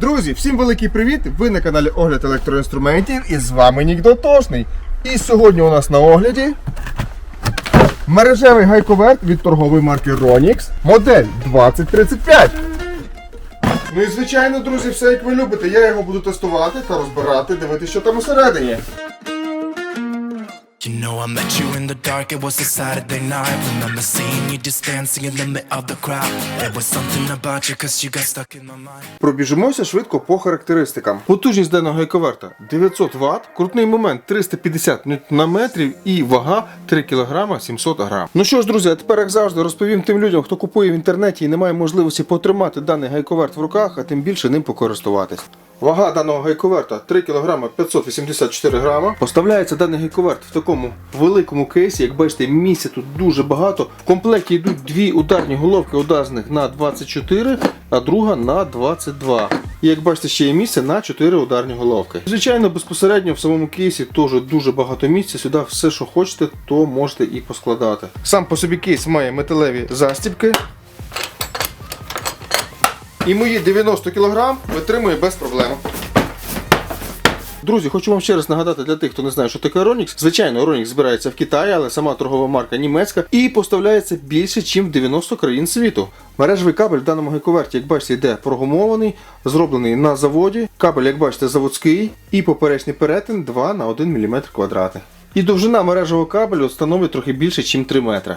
Друзі, всім великий привіт! Ви на каналі Огляд електроінструментів і з вами Нік Дотошний. І сьогодні у нас на огляді мережевий гайковерт від торгової марки Ronix, модель 2035. Ну і звичайно, друзі, все як ви любите. Я його буду тестувати та розбирати, дивитися, що там усередині. You know I met you in the dark, it was a Saturday night Remember seeing you just dancing in the middle of the crowd There was something about you cause you got stuck in my mind Пробіжимося швидко по характеристикам. Потужність даного гайковерта 900 Вт, крутний момент 350 Нм і вага 3 кг 700 г. Ну що ж, друзі, тепер як завжди розповім тим людям, хто купує в інтернеті і не має можливості потримати даний гайковерт в руках, а тим більше ним покористуватись. Вага даного гайковерта 3 кг 584 г. Поставляється даний гайковерт в такому великому кейсі. Як бачите, місця тут дуже багато. В комплекті йдуть дві ударні головки, одна з них на 24, а друга на 22. І як бачите, ще є місце на 4 ударні головки. Звичайно, безпосередньо в самому кейсі теж дуже багато місця. Сюди все, що хочете, то можете і поскладати. Сам по собі кейс має металеві застібки. І мої 90 кг витримує без проблем. Друзі, хочу вам ще раз нагадати для тих, хто не знає, що таке Ronix. Звичайно, Ronix збирається в Китаї, але сама торгова марка німецька і поставляється більше, ніж в 90 країн світу. Мережевий кабель в даному гайковерті, як бачите, йде прогумований, зроблений на заводі. Кабель, як бачите, заводський і поперечний перетин 2 на 1 мм квадратний. І довжина мережевого кабелю становить трохи більше, ніж 3 метри.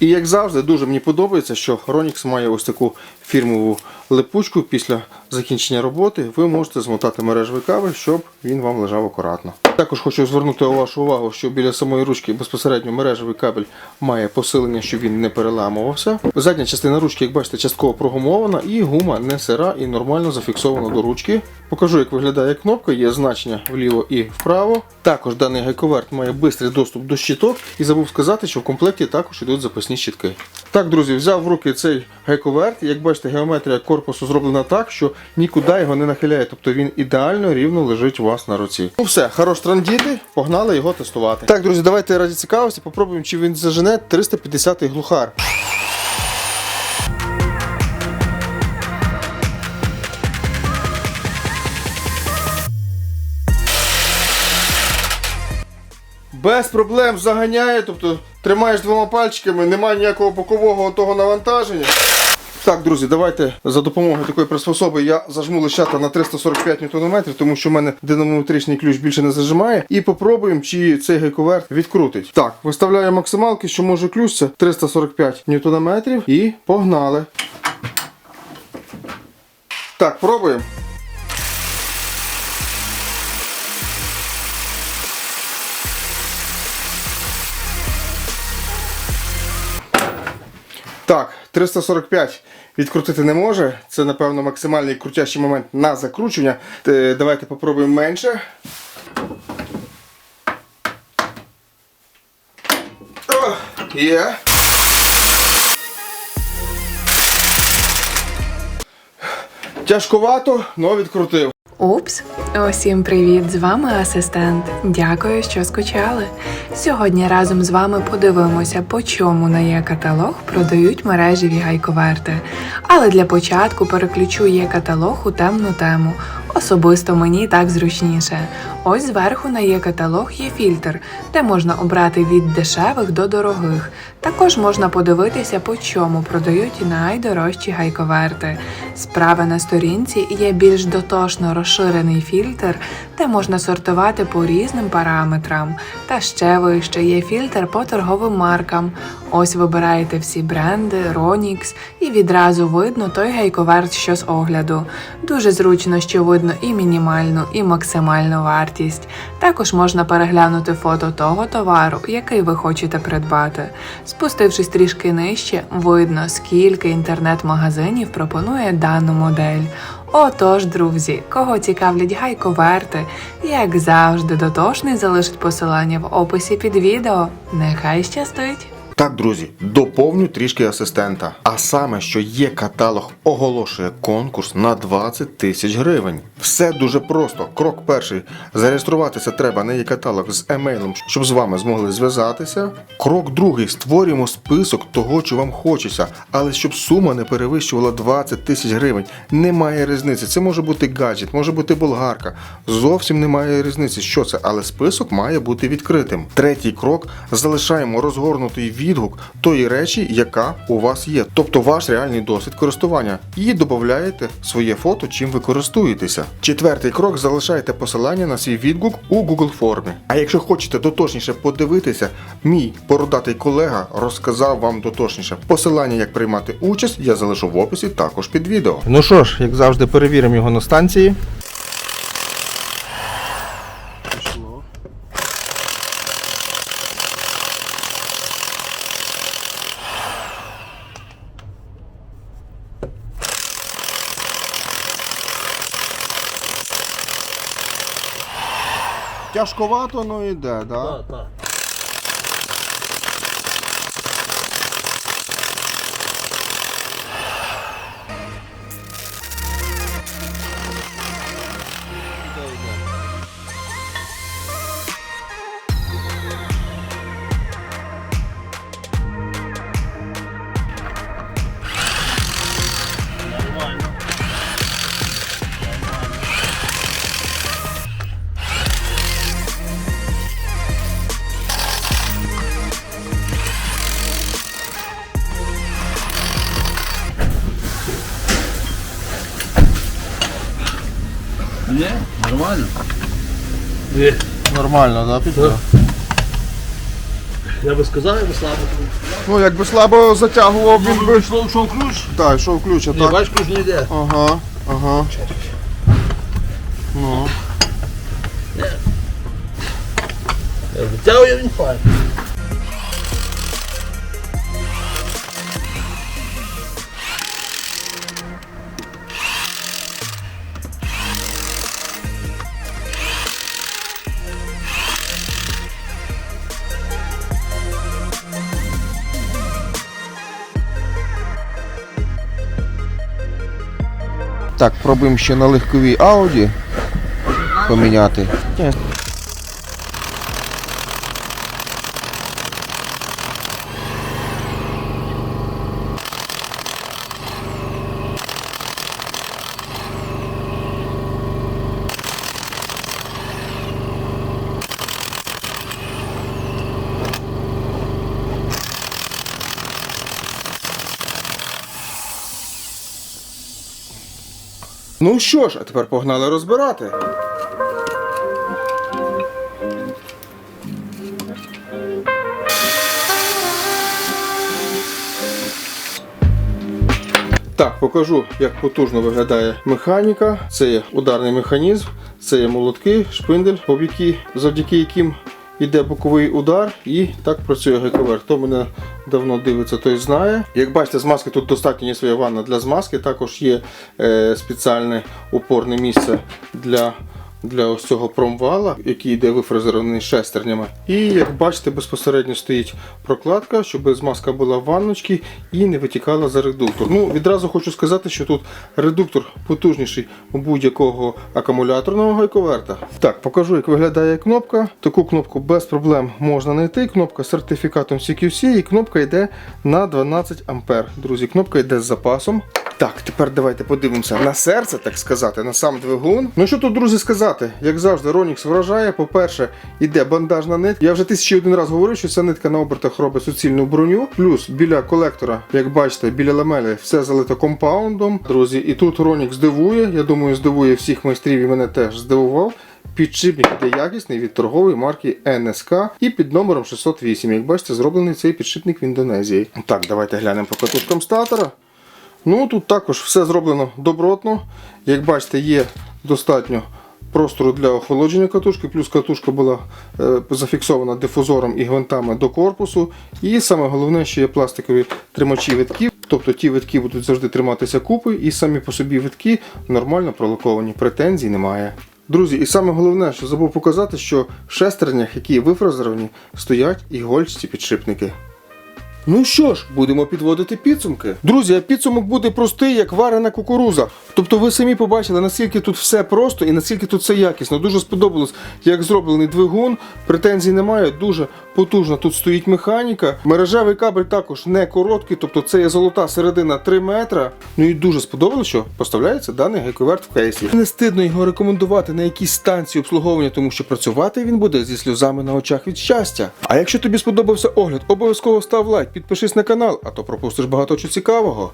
І як завжди, дуже мені подобається, що Ronix має ось таку фірмову липучку після закінчення роботи. Ви можете змотати мережевий кабель, щоб він вам лежав акуратно. Також хочу звернути вашу увагу, що біля самої ручки безпосередньо мережевий кабель має посилення, щоб він не переламувався. Задня частина ручки, як бачите, частково прогумована, і гума не сира і нормально зафіксована до ручки. Покажу, як виглядає кнопка, є значення вліво і вправо. Також даний гайковерт має швидкий доступ до щиток і забув сказати, що в комплекті також йдуть запасні щітки. Так, друзі, взяв в руки цей гайковерт. Як бачите, геометрія корпусу зроблена так, що нікуди його не нахиляє, тобто він ідеально рівно лежить у вас на руці. Ну все, хорош трандіти, погнали його тестувати. Так, друзі, давайте раді цікавості, попробуємо, чи він зажене 350 глухар. Без проблем заганяє, тобто тримаєш двома пальчиками, немає ніякого бокового того навантаження. Так, друзі, давайте за допомогою такої приспособи я зажму лищата на 345 Нм, тому що в мене динамометричний ключ більше не зажимає. І попробуємо, чи цей гайковерт відкрутить. Так, виставляю максималки, що може ключ, це 345 Нм і погнали. Так, пробуємо. Так, 345 відкрутити не може. Це, напевно, максимальний крутящий момент на закручування. Е, Давайте попробуємо менше. Є. Тяжковато, але відкрутив. Упс, усім привіт! З вами асистент. Дякую, що скучали. Сьогодні разом з вами подивимося, по чому на є-каталог продають мережеві гайковерти. Але для початку переключу є-каталог у темну тему. Особисто мені так зручніше. Ось зверху на є-каталог є фільтр, де можна обрати від дешевих до дорогих. Також можна подивитися, по чому продають найдорожчі гайковерти. Справа на сторінці є більш дотошно розширений фільтр, де можна сортувати по різним параметрам. Та ще вище є фільтр по торговим маркам. Ось вибираєте всі бренди, Ronix, і відразу видно той гайковерт, що з огляду. Дуже зручно, що видно і мінімальну, і максимальну вартість. Також можна переглянути фото того товару, який ви хочете придбати. Спустившись трішки нижче, видно, скільки інтернет-магазинів пропонує дану модель. Отож, друзі, кого цікавлять гайковерти, як завжди, дотошний залишить посилання в описі під відео. Нехай щастить! Так, друзі, доповню трішки асистента. А саме, що є каталог, оголошує конкурс на 20 тисяч гривень. Все дуже просто. Крок перший. Зареєструватися треба на її каталог з емейлом, щоб з вами змогли зв'язатися. Крок другий. Створюємо список того, що вам хочеться, але щоб сума не перевищувала 20 тисяч гривень. Немає різниці. Це може бути гаджет, може бути болгарка. Зовсім немає різниці, що це, але список має бути відкритим. Третій крок залишаємо розгорнутий відгук тої речі, яка у вас є, тобто ваш реальний досвід користування, і додаєте своє фото, чим ви користуєтеся. Четвертий крок залишаєте посилання на свій відгук у Google формі. А якщо хочете доточніше подивитися, мій бородатий колега розказав вам доточніше. Посилання, як приймати участь, я залишу в описі також під відео. Ну що ж, як завжди, перевіримо його на станції. Тяжковато, ну йде, да? Так, так. Ні, нормально. Ні. Нормально, да, піде? Я би сказав, я би слабо. Ну, якби слабо затягував, він би. Пішло, йшов ключ. Так, йшов ключ, а Ні, так. бачиш, ключ не йде. Ага, ага. Ну. Я витягую, він файн. Так, пробуємо ще на легковій ауді поміняти. Ну що ж, а тепер погнали розбирати. Так, покажу, як потужно виглядає механіка. Це є ударний механізм, це є молотки, шпиндель, завдяки яким йде боковий удар, і так працює гайковер. Хто мене давно дивиться, той знає. Як бачите, змазки тут достатньо є своя ванна для змазки. Також є е, спеціальне опорне місце для. Для ось цього промвала, який йде вифрезерований шестернями. І як бачите, безпосередньо стоїть прокладка, щоб змазка була в ванночці і не витікала за редуктор. Ну, відразу хочу сказати, що тут редуктор потужніший будь-якого акумуляторного гайковерта. Так, покажу, як виглядає кнопка. Таку кнопку без проблем можна знайти. Кнопка з сертифікатом CQC і кнопка йде на 12 А. Друзі, кнопка йде з запасом. Так, тепер давайте подивимося на серце, так сказати, на сам двигун. Ну що тут, друзі, сказати? Як завжди, Ronix вражає. По-перше, йде бандажна нитка. Я вже тисячі один раз говорив, що ця нитка на обертах робить суцільну броню. Плюс біля колектора, як бачите, біля ламелі все залито компаундом. Друзі, і тут Ronix здивує. Я думаю, здивує всіх майстрів і мене теж здивував. Підшипник іде якісний від торгової марки НСК і під номером 608. Як бачите, зроблений цей підшипник в Індонезії. Так, давайте глянемо по катушкам статора. Ну тут також все зроблено добротно. Як бачите, є достатньо простору для охолодження катушки, плюс катушка була е, зафіксована дифузором і гвинтами до корпусу. І саме головне, що є пластикові тримачі витків. Тобто ті витки будуть завжди триматися купи, і самі по собі витки нормально пролаковані. Претензій немає. Друзі, і саме головне, що забув показати, що в шестернях, які вифрезеровані, стоять ігольчаті підшипники. Ну що ж, будемо підводити підсумки. Друзі, а підсумок буде простий, як варена кукуруза. Тобто ви самі побачили, наскільки тут все просто і наскільки тут все якісно. Дуже сподобалось, як зроблений двигун. Претензій немає, дуже потужно тут стоїть механіка. Мережевий кабель також не короткий, тобто це є золота середина 3 метра. Ну і дуже сподобалось, що поставляється даний гайковерт в кейсі. Не стидно його рекомендувати на якійсь станції обслуговування, тому що працювати він буде зі сльозами на очах від щастя. А якщо тобі сподобався огляд, обов'язково став лайк, підпишись на канал, а то пропустиш багато чого цікавого.